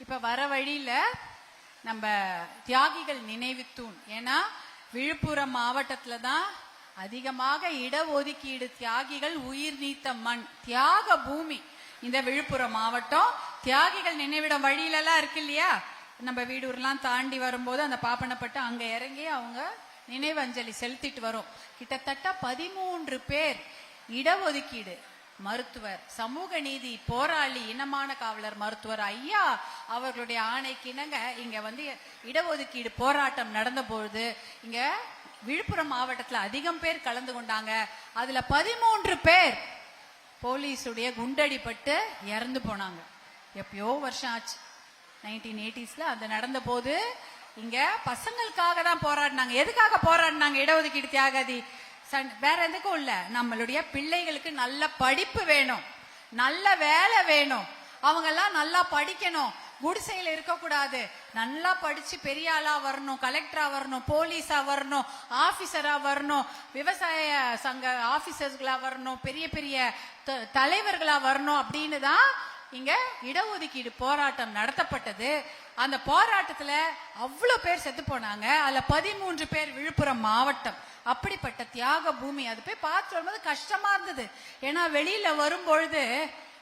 இப்ப வர வழியில நம்ம தியாகிகள் நினைவு தூண் ஏன்னா விழுப்புரம் மாவட்டத்தில் தான் அதிகமாக இடஒதுக்கீடு தியாகிகள் உயிர் நீத்த மண் தியாக பூமி. இந்த விழுப்புரம் மாவட்டம் தியாகிகள் நினைவிடம் வழியிலலாம் இருக்கு இல்லையா? நம்ம வீடூர்லாம் தாண்டி வரும்போது அந்த பாப்பனப்பட்டு அங்க இறங்கி அவங்க நினைவஞ்சலி செலுத்திட்டு வரும். கிட்டத்தட்ட பதிமூன்று பேர் இடஒதுக்கீடு மருத்துவர் சமூக நீதி போராளி இனமான காவலர் மருத்துவர் ஐயா அவர்களுடைய ஆணைக்கு இணங்க இங்க வந்து இடஒதுக்கீடு போராட்டம் நடந்த பொழுது இங்க விழுப்புரம் மாவட்டத்துல அதிகம் பேர் கலந்து கொண்டாங்க. அதுல பதிமூன்று பேர் போலீஸுடைய குண்டடிப்பட்டு இறந்து போனாங்க. எப்பயோ வருஷம் ஆச்சு. நைன்டீன் எயிட்டிஸ்ல அது நடந்த போது இங்க பசங்களுக்காக தான் போராடினாங்க. எதுக்காக போராடினாங்க? இடஒதுக்கீடு தியாகதி. வேற எதுக்கும் இல்ல. நம்மளுடைய பிள்ளைகளுக்கு நல்ல படிப்பு வேணும். நல்ல வேலை வேணும். அவங்க எல்லாம் நல்லா படிக்கணும். குடிசையில் இருக்கக்கூடாது. நல்லா படிச்சு பெரிய ஆளா வரணும். கலெக்டரா வரணும். போலீஸா வரணும். ஆபீசரா வரணும். விவசாய சங்க ஆபீசர்ஸ்களா வரணும். பெரிய பெரிய த- தலைவர்களா வரணும் அப்படின்னு தான் இங்க இடஒதுக்கீடு போராட்டம் நடத்தப்பட்டது. அந்த போராட்டத்துல அவ்வளவு பேர் செத்து போனாங்க. அதுல பதிமூன்று பேர் விழுப்புரம் மாவட்டம். அப்படிப்பட்ட தியாக பூமி. அது போய் பார்த்து வரும்போது கஷ்டமா இருந்தது. ஏன்னா வெளியில வரும்பொழுது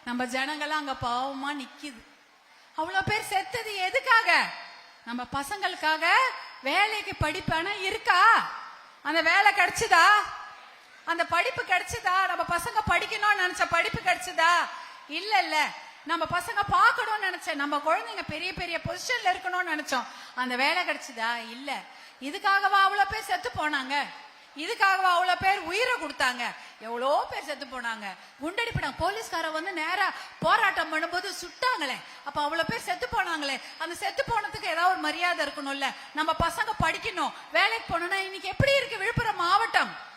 நம்ம ஜனங்கள்லாம் அங்க பாவமா நிக்குது. அவ்வளவு பேர் செத்தது எதுக்காக? நம்ம பசங்களுக்காக வேலைக்கு படிப்பான இருக்கா? அந்த வேலை கிடைச்சதா? அந்த படிப்பு கிடைச்சதா? நம்ம பசங்க படிக்கணும்னு நினைச்ச படிப்பு கிடைச்சதா? இல்ல இல்ல. நம்ம பசங்க பார்க்கணும்னு நினைச்ச நம்ம குழந்தைங்க பெரிய பெரிய பொசிஷன்ல இருக்கணும்னு நினைச்சோம். அந்த வேலை கிடைச்சதா? இல்ல. இதுக்காகவா அவ்வளவு பேர் செத்து போனாங்க? இதுக்காகவா அவ்வளவு பேர் உயிரை கொடுத்தாங்க? எவ்வளோ பேர் செத்து போனாங்க? குண்டடிப்படம் போலீஸ்கார வந்து நேரா போராட்டம் பண்ணும்போது சுட்டாங்களே. அப்ப அவ்வளவு பேர் செத்து போனாங்களே. அந்த செத்து போனதுக்கு ஏதாவது ஒரு மரியாதை இருக்கணும்ல. நம்ம பசங்க படிக்கணும். வேலைக்கு போகணும்னா இன்னைக்கு எப்படி இருக்கு விழுப்புரம் மாவட்டம்?